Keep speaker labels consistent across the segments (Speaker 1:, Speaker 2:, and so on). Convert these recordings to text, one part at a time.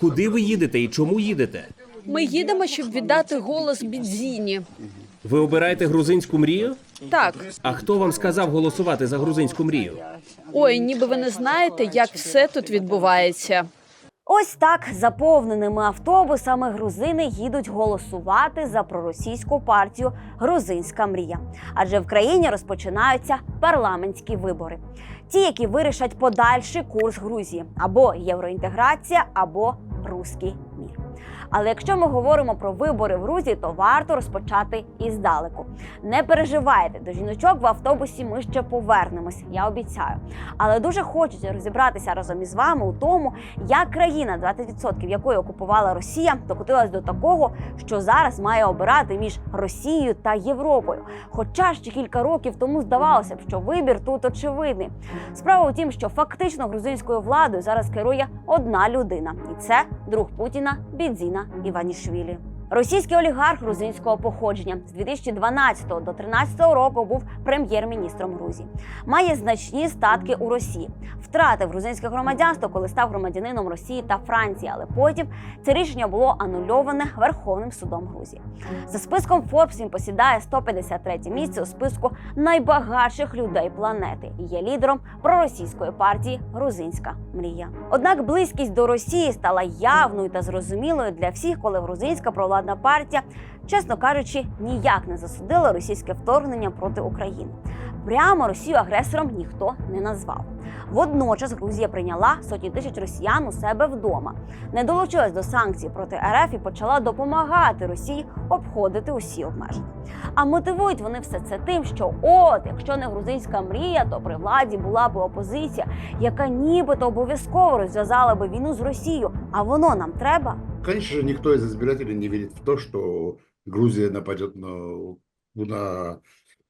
Speaker 1: Куди ви їдете і чому їдете?
Speaker 2: Ми їдемо, щоб віддати голос бідзіні.
Speaker 1: Ви обираєте грузинську мрію?
Speaker 2: Так,
Speaker 1: А хто вам сказав голосувати за грузинську мрію?
Speaker 2: ой, ніби ви не знаєте, як все тут відбувається.
Speaker 3: Ось так заповненими автобусами грузини їдуть голосувати за проросійську партію Грузинська мрія. Адже в країні розпочинаються парламентські вибори, ті, які вирішать подальший курс Грузії або євроінтеграція, або руський мір. Але якщо ми говоримо про вибори в Грузії, то варто розпочати іздалеку. Не переживайте, до жіночок в автобусі ми ще повернемось, я обіцяю. Але дуже хочеться розібратися разом із вами у тому, як країна, 20% якої окупувала Росія, докотилась до такого, що зараз має обирати між Росією та Європою. Хоча ще кілька років тому здавалося б, що вибір тут очевидний. Справа у тім, що фактично грузинською владою зараз керує одна людина, і це друг Путіна Бідзіна Іванішвілі. Російський олігарх грузинського походження з 2012 до 2013 року був прем'єр-міністром Грузії. Має значні статки у Росії. Втратив грузинське громадянство, коли став громадянином Росії та Франції. Але потім це рішення було анульоване Верховним судом Грузії. За списком Forbes він посідає 153 місце у списку найбагатших людей планети і є лідером проросійської партії Грузинська мрія. Однак близькість до Росії стала явною та зрозумілою для всіх, коли грузинська провладна партія, чесно кажучи, ніяк не засудила російське вторгнення проти України. Прямо Росію агресором ніхто не назвав. Водночас Грузія прийняла сотні тисяч росіян у себе вдома, не долучилась до санкцій проти РФ і почала допомагати Росії обходити усі обмеження. А мотивують вони все це тим, що от якщо не грузинська мрія, то при владі була би опозиція, яка нібито обов'язково розв'язала би війну з Росією. А воно нам треба.
Speaker 4: Конечно же, никто из избирателей не верит в то, что Грузия нападет на, на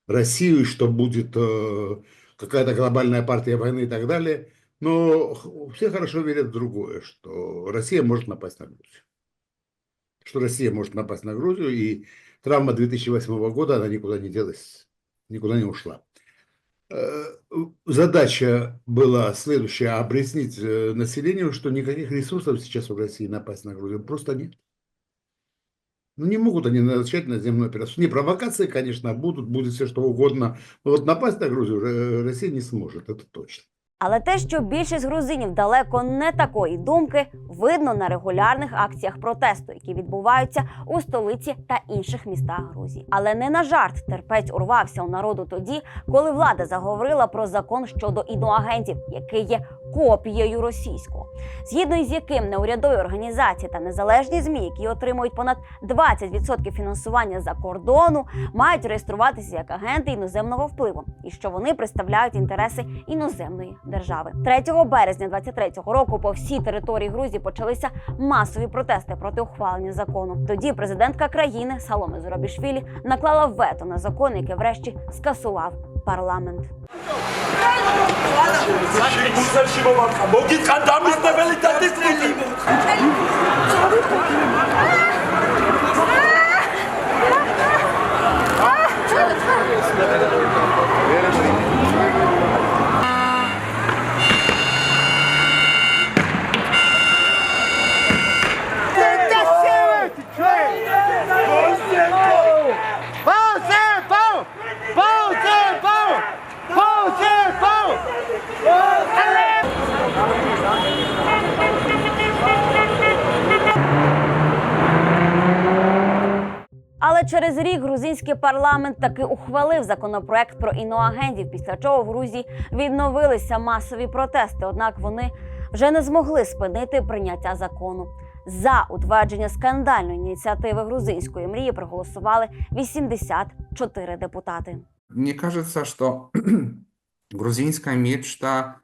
Speaker 4: Россию, что будет э, какая-то глобальная партия войны и так далее. Но все хорошо верят в другое, что Россия может напасть на Грузию. Что Россия может напасть на Грузию, и травма 2008 года, она никуда не делась, никуда не ушла. Э, Задача была следующая, объяснить э, населению, что никаких ресурсов сейчас у России напасть на Грузию просто нет. Ну, не могут они начать наземную операцию. Не, провокации, конечно, будут, будет все что угодно. Но вот напасть на Грузию э, Россия не сможет, это точно.
Speaker 3: Але те, що більшість грузинів далеко не такої думки, видно на регулярних акціях протесту, які відбуваються у столиці та інших містах Грузії. Але не на жарт терпець урвався у народу тоді, коли влада заговорила про закон щодо іноагентів, який є копією російського, згідно із яким неурядові організації та незалежні змі, які отримують понад 20% фінансування за кордону, мають реєструватися як агенти іноземного впливу, і що вони представляють інтереси іноземної держави. 3 березня 23-го року по всій території Грузії почалися масові протести проти ухвалення закону. Тоді президентка країни Саломе Зурабішвілі наклала вето на закон, який врешті скасував парламент.
Speaker 5: მუსელში მომახა მოგიტყან დამიზნებელი დადისწილი
Speaker 3: Але через рік грузинський парламент таки ухвалив законопроект про іноагентів, після чого в Грузії відновилися масові протести. Однак вони вже не змогли спинити прийняття закону. За утвердження скандальної ініціативи грузинської мрії проголосували 84 депутати.
Speaker 6: Мне кажется, что грузинская мечта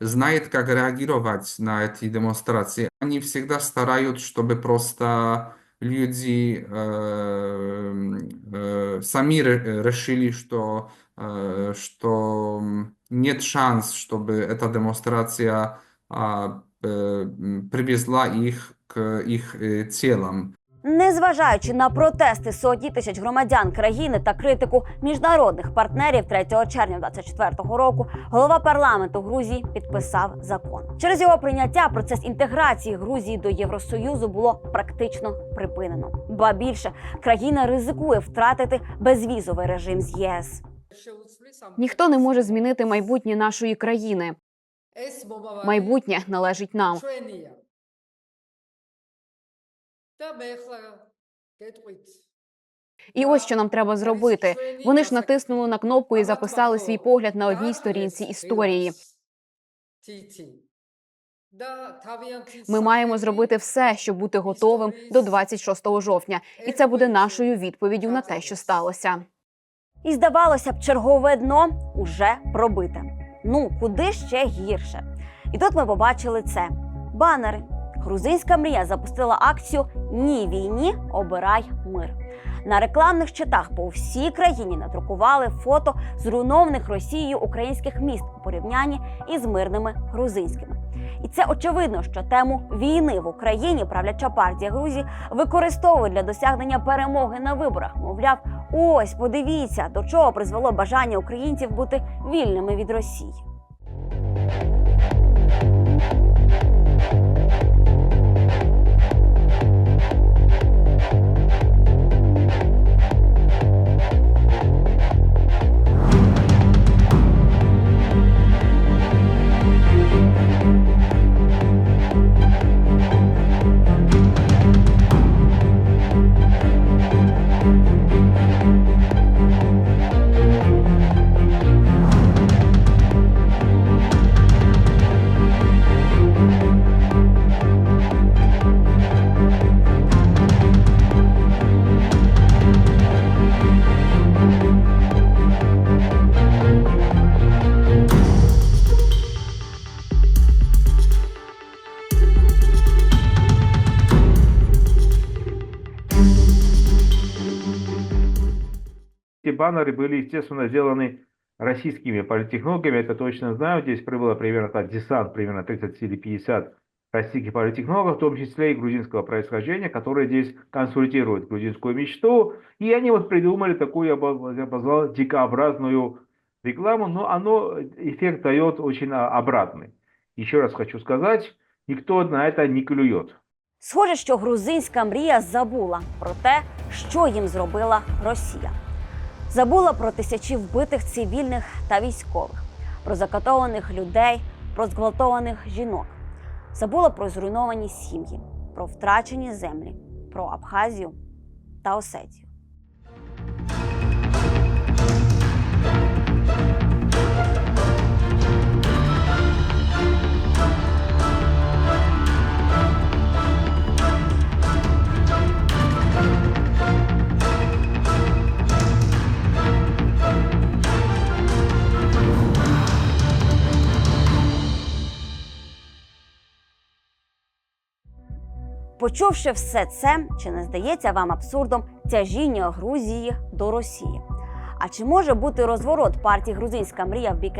Speaker 6: знает, как реагировать на эти демонстрации. Они всегда стараются, чтобы просто люди э, э, сами ре- решили, что, э, что нет шанс, чтобы эта демонстрация а, привезла их к их целям.
Speaker 3: Незважаючи на протести сотні тисяч громадян країни та критику міжнародних партнерів 3 червня 2024 року, голова парламенту Грузії підписав закон. Через його прийняття процес інтеграції Грузії до Євросоюзу було практично припинено. Ба більше країна ризикує втратити безвізовий режим з ЄС.
Speaker 7: Ніхто не може змінити майбутнє нашої країни. Майбутнє належить нам. І ось що нам треба зробити. Вони ж натиснули на кнопку і записали свій погляд на одній сторінці історії. Ми маємо зробити все, щоб бути готовим до 26 жовтня, і це буде нашою відповіддю на те, що сталося.
Speaker 3: І здавалося б, чергове дно уже пробите. Ну куди ще гірше? І тут ми побачили це: банери. Грузинська мрія запустила акцію Ні війні, обирай мир. На рекламних щитах по всій країні надрукували фото зруйнованих Росією українських міст у порівнянні із мирними грузинськими. І це очевидно, що тему війни в Україні правляча партія Грузії використовує для досягнення перемоги на виборах. Мовляв, ось подивіться, до чого призвело бажання українців бути вільними від Росії.
Speaker 8: баннеры были, естественно, сделаны российскими политтехнологами, это точно знаю. Здесь прибыло примерно так, десант, примерно 30 или 50 российских политтехнологов, в том числе и грузинского происхождения, которые здесь консультируют грузинскую мечту. И они вот придумали такую, я бы я бы назвал, дикообразную рекламу, но оно, эффект дает очень а, обратный. Еще раз хочу сказать, никто на это не клюет.
Speaker 3: Схоже, що грузинська мрія забула про те, що їм зробила Росія. Забула про тисячі вбитих цивільних та військових, про закатованих людей, про зґвалтованих жінок. Забула про зруйновані сім'ї, про втрачені землі, про Абхазію та Осетію. Почувши все це, чи не здається вам абсурдом тяжіння Грузії до Росії? А чи може бути розворот партії Грузинська мрія в бік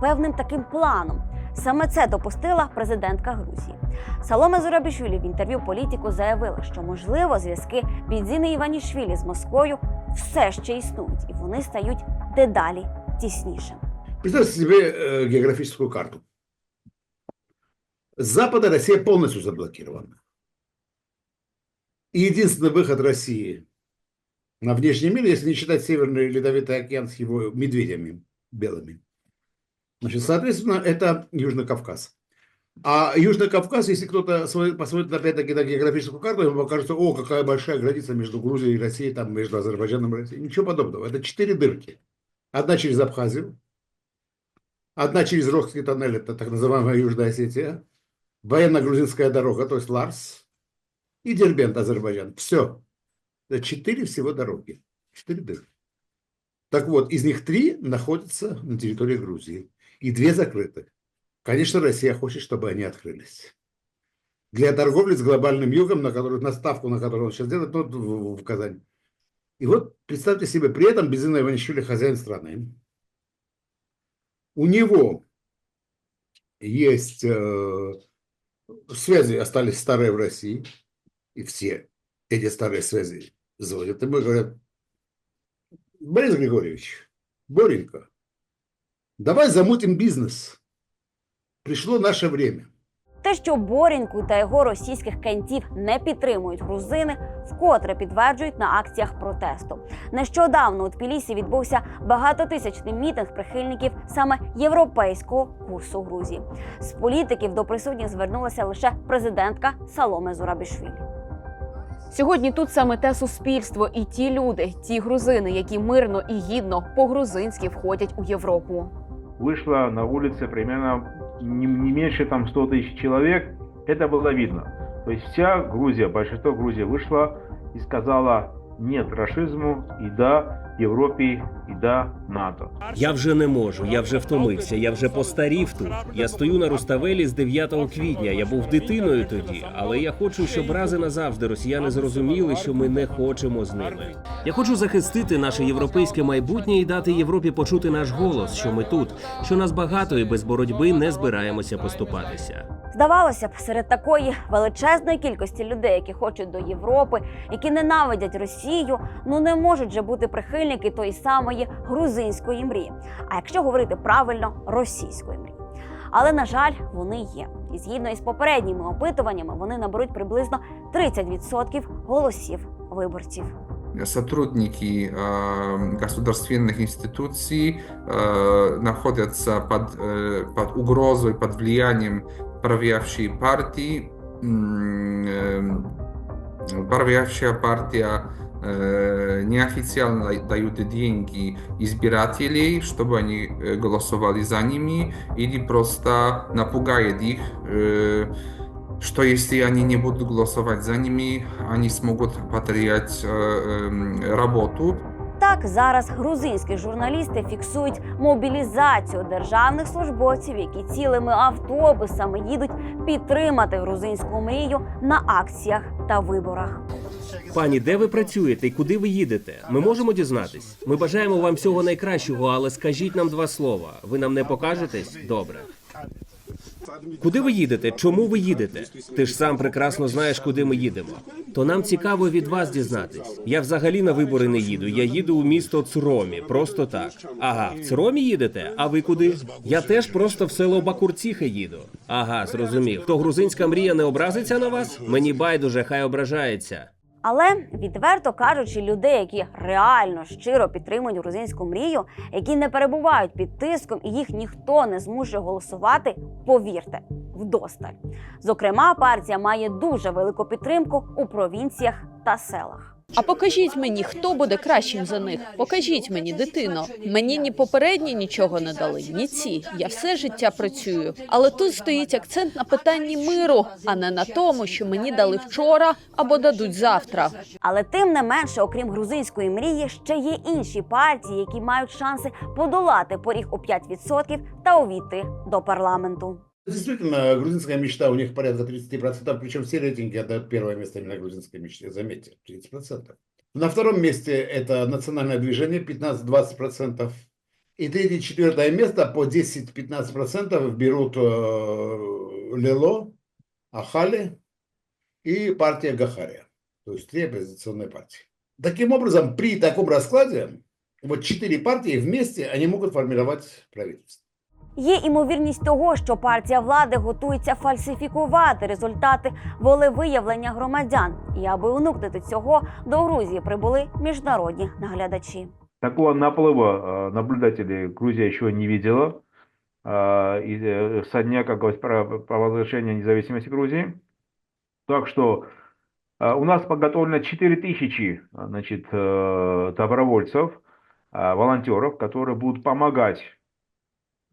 Speaker 3: певним таким планом? Саме це допустила президентка Грузії. Саломе Зурабішвілі в інтерв'ю політику заявила, що можливо зв'язки Бідзіни Іванішвілі з Москвою все ще існують, і вони стають дедалі тіснішими.
Speaker 4: Представьте себе географическую карту. С запада Россия полностью заблокирована. И единственный выход России на внешний мир, если не считать Северный Ледовитый океан с его медведями белыми, значит, соответственно, это Южный Кавказ. А Южный Кавказ, если кто-то смо- посмотрит опять-таки на географическую карту, ему покажется, о, какая большая граница между Грузией и Россией, там между Азербайджаном и Россией. Ничего подобного. Это четыре дырки. Одна через Абхазию, одна через Рохский тоннель, это так называемая Южная Осетия, военно-грузинская дорога, то есть Ларс, и Дербент, Азербайджан. Все. Четыре всего дороги. Четыре дырки. Так вот, из них три находятся на территории Грузии, и две закрыты. Конечно, Россия хочет, чтобы они открылись. Для торговли с глобальным югом, на которую, на ставку, на которую он сейчас делает, ну, в, в Казань. И вот представьте себе, при этом Безина Иванишвили хозяин страны. У него есть э, связи, остались старые в России, и все эти старые связи звонят. И мы говорят, Борис Григорьевич, Боренька, давай замутим бизнес. Пришло наше время.
Speaker 3: Те, що Борінку та його російських кентів не підтримують грузини, вкотре підтверджують на акціях протесту. Нещодавно у Тбілісі відбувся багатотисячний мітинг прихильників саме європейського курсу Грузії. З політиків до присутніх звернулася лише президентка Саломе Зурабішвілі.
Speaker 7: Сьогодні тут саме те суспільство і ті люди, ті грузини, які мирно і гідно по-грузинськи входять у Європу.
Speaker 8: Вышло на улице примерно не, не меньше там 100 тысяч человек. Это было видно. То есть вся Грузия, большинство Грузии вышла и сказала нет расизму и да Европе и да НАТО.
Speaker 1: Я вже не можу, я вже втомився, я вже постарів тут. Я стою на Руставелі з 9 квітня. Я був дитиною тоді, але я хочу, щоб рази назавжди росіяни зрозуміли, що ми не хочемо з ними. Я хочу захистити наше європейське майбутнє і дати Європі почути наш голос, що ми тут, що нас багато і без боротьби не збираємося поступатися.
Speaker 3: Здавалося б, серед такої величезної кількості людей, які хочуть до Європи, які ненавидять Росію, ну не можуть же бути прихильники тої самої грузинської мрії. А якщо говорити правильно, російської мрії. Але на жаль, вони є. І згідно із попередніми опитуваннями, вони наберуть приблизно 30% голосів виборців.
Speaker 6: сотрудники э, государственных институций э, находятся под, э, под угрозой, под влиянием правящей партии. М, э, Правящая партия э, неофициально дают деньги избирателей, чтобы они э, голосовали за ними, или просто напугает их, э, что если они не будут голосовать за ними, они смогут потерять э, эм, работу.
Speaker 3: Так зараз грузинські журналісти фіксують мобілізацію державних службовців, які цілими автобусами їдуть підтримати грузинську мрію на акціях та виборах.
Speaker 1: Пані, де ви працюєте і куди ви їдете? Ми можемо дізнатись. Ми бажаємо вам всього найкращого, але скажіть нам два слова. Ви нам не покажетесь? Добре. Куди ви їдете? Чому ви їдете? Ти ж сам прекрасно знаєш, куди ми їдемо. То нам цікаво від вас дізнатись. Я взагалі на вибори не їду. Я їду у місто Цромі. Просто так. Ага, в Цромі їдете? А ви куди? Я теж просто в село Бакурціхе їду. Ага, зрозумів. То грузинська мрія не образиться на вас? Мені байдуже, хай ображається.
Speaker 3: Але відверто кажучи, людей, які реально щиро підтримують грузинську мрію, які не перебувають під тиском і їх ніхто не змушує голосувати, повірте, вдосталь. Зокрема, партія має дуже велику підтримку у провінціях та селах.
Speaker 2: А покажіть мені, хто буде кращим за них. Покажіть мені, дитино. Мені ні попередні нічого не дали, ні ці. Я все життя працюю. Але тут стоїть акцент на питанні миру, а не на тому, що мені дали вчора або дадуть завтра.
Speaker 3: Але тим не менше, окрім грузинської мрії, ще є інші партії, які мають шанси подолати поріг у 5% та увійти до парламенту.
Speaker 4: Действительно, грузинская мечта у них порядка 30%, причем все рейтинги отдают первое место именно грузинской мечте, заметьте, 30%. На втором месте это национальное движение, 15-20%. И третье, четвертое место по 10-15% берут э, Лело, Ахали и партия Гахария. То есть три оппозиционные партии. Таким образом, при таком раскладе, вот четыре партии вместе, они могут формировать правительство.
Speaker 3: Є імовірність того, що партія влади готується фальсифікувати результати волевиявлення громадян. І аби уникнути цього, до Грузії прибули міжнародні наглядачі.
Speaker 8: Такого наплыва э, наблюдателей Грузия еще не видела э, и, э, со дня, как говорится, про- провозглашения независимости Грузии. Так что э, у нас подготовлено 4000 э, значит, э, добровольцев, э, волонтеров, которые будут помогать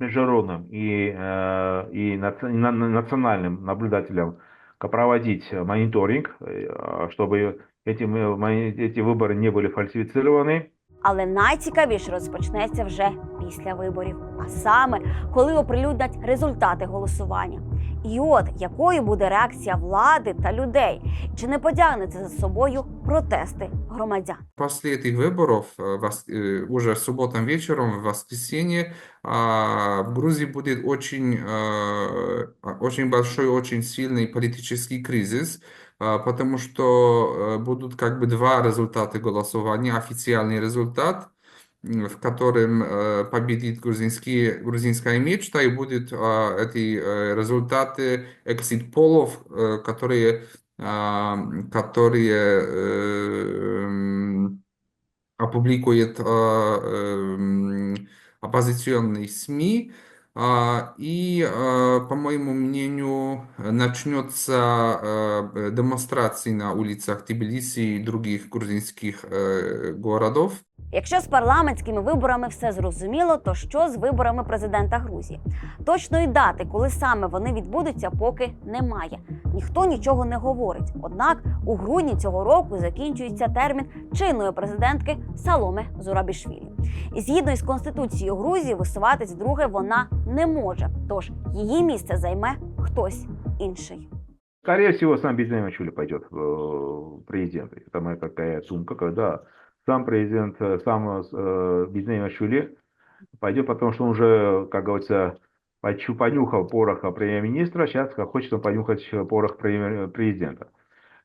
Speaker 8: международным и, э, и наци- на- на- национальным наблюдателям ка- проводить мониторинг, э, чтобы эти, мы- мои- эти выборы не были фальсифицированы.
Speaker 3: Але найцікавіше розпочнеться вже після виборів, а саме коли оприлюднять результати голосування. І от якою буде реакція влади та людей, чи не потягне це за собою протести громадян.
Speaker 6: После этих выборов, э, э, уже субботом вечером, в воскресенье, а, в Грузии будет очень, э, очень большой, очень сильный политический кризис, а, потому что будут как бы два результата голосования. Официальный результат, в котором победит грузинский, грузинская мечта, и будут а, эти результаты экзит-полов, э, которые, а, которые э, м, опубликует а, эм, оппозиционные СМИ, а, и, а, по моему мнению, начнется а, демонстрации на улицах Тбилиси и других грузинских э, городов.
Speaker 3: Якщо з парламентськими виборами все зрозуміло, то що з виборами президента Грузії? Точної дати, коли саме вони відбудуться, поки немає. Ніхто нічого не говорить. Однак у грудні цього року закінчується термін чинної президентки Саломе Зурабішвілі. І згідно із конституцією Грузії, висуватись вдруге вона не може. Тож її місце займе хтось інший.
Speaker 8: Скорее всего, сам Безнамичули пойдет в президенты. Это моя такая думка, когда сам президент, э, сам э, Безнамичули пойдет, потому что он уже, как говорится, понюхал пороха премьер-министра, сейчас хочет он понюхать порох премьер- президента.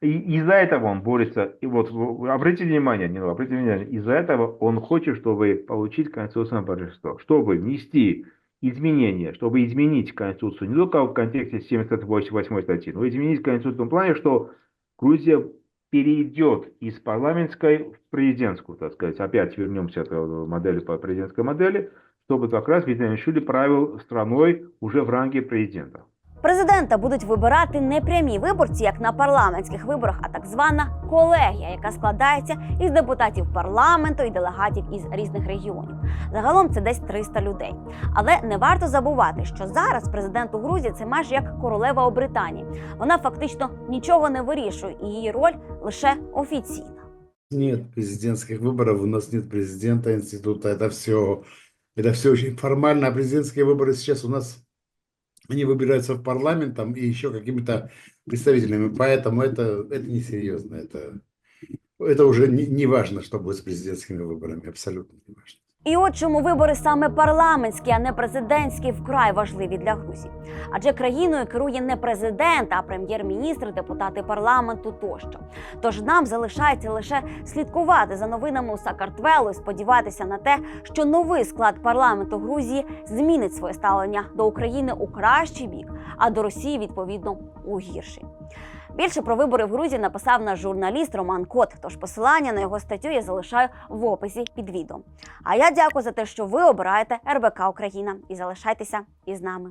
Speaker 8: И из-за этого он борется. И вот обратите внимание, не обратите внимание, из-за этого он хочет, чтобы получить конституционное большинство, чтобы внести изменения, чтобы изменить Конституцию не только в контексте 78 статьи, но изменить Конституцию в том плане, что Грузия перейдет из парламентской в президентскую, так сказать. Опять вернемся к модели по президентской модели, чтобы как раз Виталий правил страной уже в ранге президента.
Speaker 3: Президента будуть вибирати не прямі виборці, як на парламентських виборах, а так звана колегія, яка складається із депутатів парламенту і делегатів із різних регіонів. Загалом це десь 300 людей. Але не варто забувати, що зараз президент у Грузії це майже як королева у Британії. Вона фактично нічого не вирішує, і її роль лише офіційна.
Speaker 4: Нет президентских выборов, у нас нет президента института, это все, это все очень формально. А президентские выборы сейчас у нас, они выбираются в парламентом и еще какими-то представителями, поэтому это, это несерьезно, это, это уже не, не важно, что будет с президентскими выборами, абсолютно не важно.
Speaker 3: І от чому вибори саме парламентські, а не президентські, вкрай важливі для Грузії. Адже країною керує не президент, а прем'єр-міністр, депутати парламенту тощо. Тож нам залишається лише слідкувати за новинами у Сакартвелу і сподіватися на те, що новий склад парламенту Грузії змінить своє ставлення до України у кращий бік, а до Росії відповідно у гірший. Більше про вибори в Грузії написав наш журналіст Роман Кот. Тож посилання на його статтю я залишаю в описі під відео. А я дякую за те, що ви обираєте РБК Україна і залишайтеся із нами.